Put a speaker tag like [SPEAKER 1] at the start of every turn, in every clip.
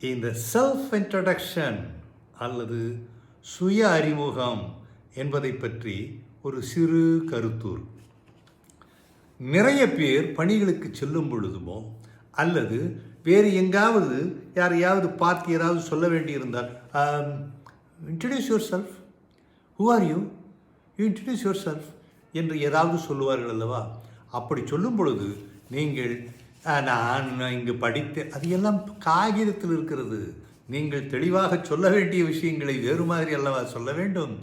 [SPEAKER 1] இந்த self introduction அல்லது சுய அறிமுகம் என்பதை பற்றி ஒரு சிறு கருத்தூர். நிறைய பேர் பணிகளுக்கு செல்லும் பொழுதுமோ அல்லது வேறு எங்காவது யாரையாவது பார்த்து ஏதாவது சொல்ல வேண்டியிருந்தால் introduce yourself who are you you introduce yourself என்று ஏதாவது சொல்லுவார்கள் அல்லவா? அப்படி சொல்லும் பொழுது நீங்கள் நான் இங்கு படித்தேன் அது எல்லாம் காகிதத்தில் இருக்கிறது. நீங்கள் தெளிவாக சொல்ல வேண்டிய விஷயங்களை வேறு மாதிரி அல்லவா சொல்ல வேண்டும்?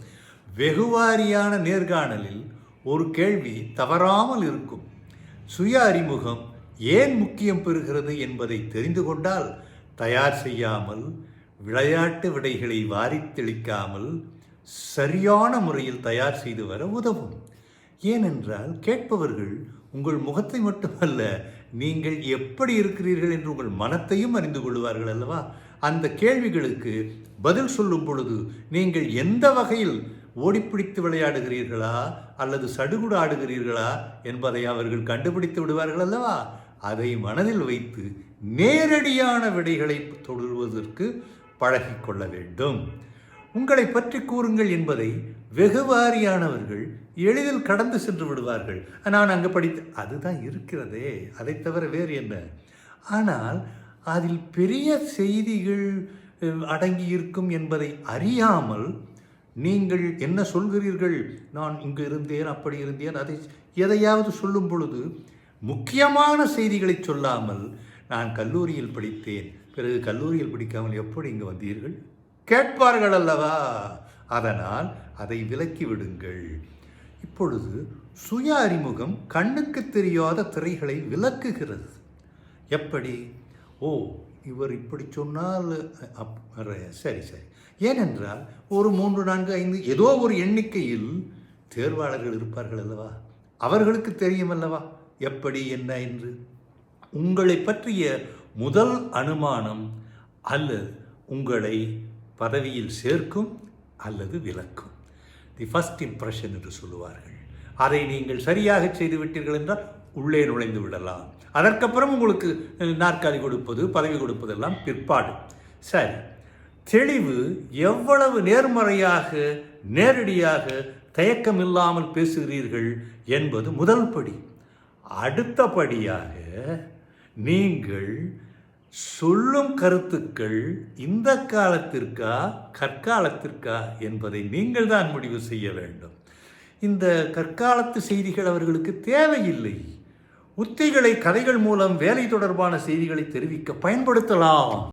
[SPEAKER 1] வெகுவாரியான நேர்காணலில் ஒரு கேள்வி தவறாமல் இருக்கும். சுய அறிமுகம் ஏன் முக்கியம் பெறுகிறது என்பதை தெரிந்து கொண்டால் தயார் செய்யாமல் விளையாட்டு விடைகளை வாரித்தெளிக்காமல் சரியான முறையில் தயார் செய்து வர உதவும். ஏனென்றால் கேட்பவர்கள் உங்கள் முகத்தை மட்டுமல்ல நீங்கள் எப்படி இருக்கிறீர்கள் என்று உங்கள் மனத்தையும் அறிந்து கொள்வார்கள் அல்லவா? அந்த கேள்விகளுக்கு பதில் சொல்லும் பொழுது நீங்கள் எந்த வகையில் ஓடிப்பிடித்து விளையாடுகிறீர்களா அல்லது சடுகுடு ஆடுகிறீர்களா என்பதை அவர்கள் கண்டுபிடித்து விடுவார்கள் அல்லவா? அதை மனதில் வைத்து நேரடியான விடைகளை தொடர்வதற்கு பழகிக்கொள்ள வேண்டும். உங்களை பற்றி கூறுங்கள் என்பதை வெகுவாரியானவர்கள் எளிதில் கடந்து சென்று விடுவார்கள். நான் அங்கே படித்து அதுதான் இருக்கிறதே அதை தவிர வேறு என்ன? ஆனால் அதில் பெரிய செய்திகள் அடங்கி இருக்கும் என்பதை அறியாமல் நீங்கள் என்ன சொல்கிறீர்கள்? நான் இங்கு இருந்தேன் அப்படி இருந்தேன் அதை எதையாவது சொல்லும் பொழுது முக்கியமான செய்திகளை சொல்லாமல் நான் கல்லூரியில் படித்தேன். பிறகு கல்லூரியில் படிக்காமல் எப்படி இங்கு வந்தீர்கள்? கேட்பார்கள் அல்லவா? அதனால் அதை விலக்கி விடுங்கள். இப்பொழுது சுய அறிமுகம் கண்ணுக்கு தெரியாத திரைகளை விளக்குகிறது. எப்படி? ஓ இவர் இப்படி சொன்னால் அப் சரி சரி. ஏனென்றால் ஒரு மூன்று நான்கு ஐந்து ஏதோ ஒரு எண்ணிக்கையில் தேர்வாளர்கள் இருப்பார்கள் அல்லவா? அவர்களுக்கு தெரியும் அல்லவா? எப்படி என்ன என்று? உங்களை பற்றிய முதல் அனுமானம் அல்லது உங்களை பதவியில் சேர்க்கும் அல்லது விலக்கும். தி ஃபஸ்ட் இம்ப்ரெஷன் என்று சொல்லுவார்கள். அதை நீங்கள் சரியாக செய்து விட்டீர்கள் என்றால் உள்ளே நுழைந்து விடலாம். அதற்கப்புறம் உங்களுக்கு நாற்காலி கொடுப்பது பதவி கொடுப்பதெல்லாம் பிற்பாடு. சரி. தெளிவு எவ்வளவு நேர்மறையாக நேரடியாக தயக்கம் இல்லாமல் பேசுகிறீர்கள் என்பது முதல் படி. அடுத்தபடியாக நீங்கள் சொல்லும் கருத்துக்கள் இந்த காலத்திற்கா கற்காலத்திற்கா என்பதை நீங்கள் தான் முடிவு செய்ய வேண்டும். இந்த கற்காலத்து செய்திகள் அவர்களுக்கு தேவையில்லை. உத்திகளை கதைகள் மூலம் வேலை தொடர்பான செய்திகளை தெரிவிக்க பயன்படுத்தலாம்.